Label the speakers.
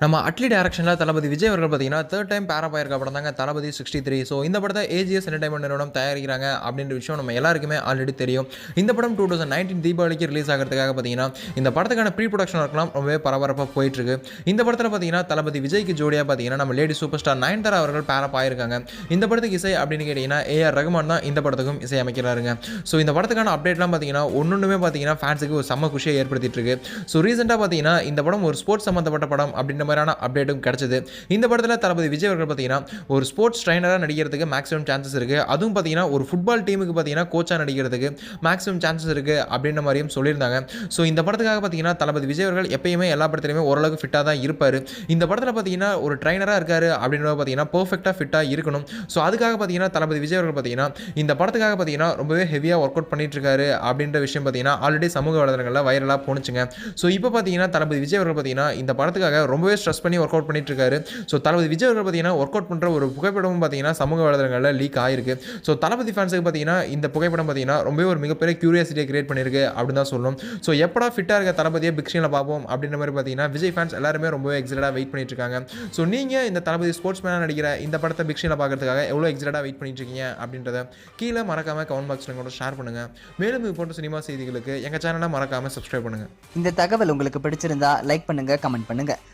Speaker 1: நம்ம அட்லி டேரக்ஷனில் தளபதி விஜய் அவர்கள் பார்த்தீங்கன்னா தேர்ட் டைம் பேரா படம் தாங்க தளபதி சிக்ஸ்டி த்ரீ ஸோ இந்த படத்தை ஏஜிஎஸ் என்டர்டைன்மெண்ட் நிறுவனம் தயாரிக்கிறாங்க அப்படின்ற விஷயம் நம்ம எல்லாருக்குமே ஆல்ரெடி தெரியும். இந்த படம் டூ தௌசண்ட் நைன்டீன் தீபாவளிக்கு ரிலீஸ் ஆகிறதுக்காக பார்த்தீங்கன்னா இந்த படத்துக்கான ப்ரீ ப்ரொடக்ஷன் ஒர்க்லாம் ரொம்பவே பரபரப்பாக போயிட்டுருக்கு. இந்த படத்தில் பார்த்தீங்கன்னா தளபதி விஜய்க்கு ஜோடியாக பார்த்தீங்கன்னா நம்ம லேடி சூப்பர் ஸ்டார் நயன்தாரா அவர்கள் பேரப் ஆயிருக்காங்க இந்த படத்துக்கு இசை அப்படின்னு கேட்டிங்கன்னா ஏஆர் ரகுமான் தான் இந்த படத்துக்கும் இசை அமைக்கிறாருங்க. ஸோ இந்த படத்துக்கான அப்டேட்லாம் பார்த்தீங்கன்னா ஒன்றுமே பார்த்தீங்கன்னா ஃபேன்ஸுக்கு ஒரு செம்ம குஷியை ஏற்படுத்திட்டு இருக்கு ஸோ ரீசெண்டாக பார்த்தீங்கன்னா இந்த படம் ஒரு ஸ்போர்ட்ஸ் சம்மந்தப்பட்ட படம் அப்படின்னு அப்படின்ற மாதிரியான அப்டேட்டும் கிடைச்சது. இந்த படத்தில் தளபதி விஜய் அவர்கள் பார்த்தீங்கன்னா ஒரு ஸ்போர்ட்ஸ் ட்ரைனராக நடிக்கிறதுக்கு மேக்ஸிமம் சான்சஸ் இருக்குது அதுவும் பார்த்தீங்கன்னா ஒரு ஃபுட்பால் டீமுக்கு பார்த்தீங்கன்னா கோச்சாக நடிக்கிறதுக்கு மேக்ஸிமம் சான்சஸ் இருக்குது அப்படின்ற மாதிரியும் சொல்லியிருந்தாங்க. ஸோ இந்த படத்துக்காக பார்த்தீங்கன்னா தளபதி விஜய் அவர்கள் எப்பயுமே எல்லா படத்துலையுமே ஓரளவுக்கு ஃபிட்டாக தான் இருப்பார். இந்த படத்தில் பார்த்தீங்கன்னா ஒரு ட்ரைனராக இருக்காரு அப்படின்றத பார்த்தீங்கன்னா பர்ஃபெக்டாக ஃபிட்டாக இருக்கணும். ஸோ அதுக்காக பார்த்தீங்கன்னா தளபதி விஜய் அவர்கள் பார்த்தீங்கன்னா இந்த படத்துக்காக பார்த்தீங்கன்னா ரொம்பவே ஹெவியாக ஒர்க் அவுட் பண்ணிட்டு இருக்காரு அப்படின்ற விஷயம் பார்த்தீங்கன்னா ஆல்ரெடி சமூக வலைதளங்களில் வைரலாக போணுச்சுங்க. ஸோ இப்போ பார்த்தீங்கன்னா தளபதி விஜய் அவர்கள் பார்த்தீங்கன்னா இந்த படத்துக்காக ரொம்பவே ஸ்ட்ரெஸ் பண்ணி ஒர்க் அவுட் பண்ணிட்டு இருக்காரு ஸோ தளபதி விஜய் அவர்கள் பார்த்தீங்கன்னா ஒர்க் அவுட் பண்ணுற ஒரு புகைப்படமும் பார்த்தீங்கன்னா சமூக வலைதளங்களில் லீக் ஆயிருக்கு. ஸோ தளபதி ஃபேன்ஸுக்கு பார்த்தீங்கன்னா இந்த புகைப்படம் பார்த்தீங்கன்னா ரொம்பவே ஒரு மிகப்பெரிய கியூரியாசிட்டியை கிரியேட் பண்ணியிருக்கு அப்படின்னு தான் சொல்லணும். ஸோ எப்படா ஃபிட்டாக இருக்க தளபதியை பிக் ஸ்க்ரீனில் பார்ப்போம் அப்படின்ற மாதிரி பார்த்தீங்கன்னா விஜய் ஃபேன்ஸ் எல்லாருமே ரொம்பவே எக்ஸைட்டாக வெயிட் பண்ணிட்டு இருக்காங்க ஸோ நீங்கள் இந்த தளபதி ஸ்போர்ட்ஸ் மேனாக நடிக்கிற இந்த படத்தை பிக் ஸ்க்ரீனில் பார்க்கறதுக்காக எவ்வளோ எக்ஸைட்டாக வெயிட் பண்ணிட்டு இருக்கீங்க அப்படின்றத கீழே மறக்காம கமெண்ட் பாக்ஸில் கூட ஷேர் பண்ணுங்கள் மேலும் இது போன்ற சினிமா செய்திகளுக்கு எங்கள் சேனலை மறக்காமல் சப்ஸ்கிரைப் பண்ணுங்கள்
Speaker 2: இந்த தகவல் உங்களுக்கு பிடிச்சிருந்தா லைக் பண்ணுங்கள் கமெண்ட் பண்ணுங்கள்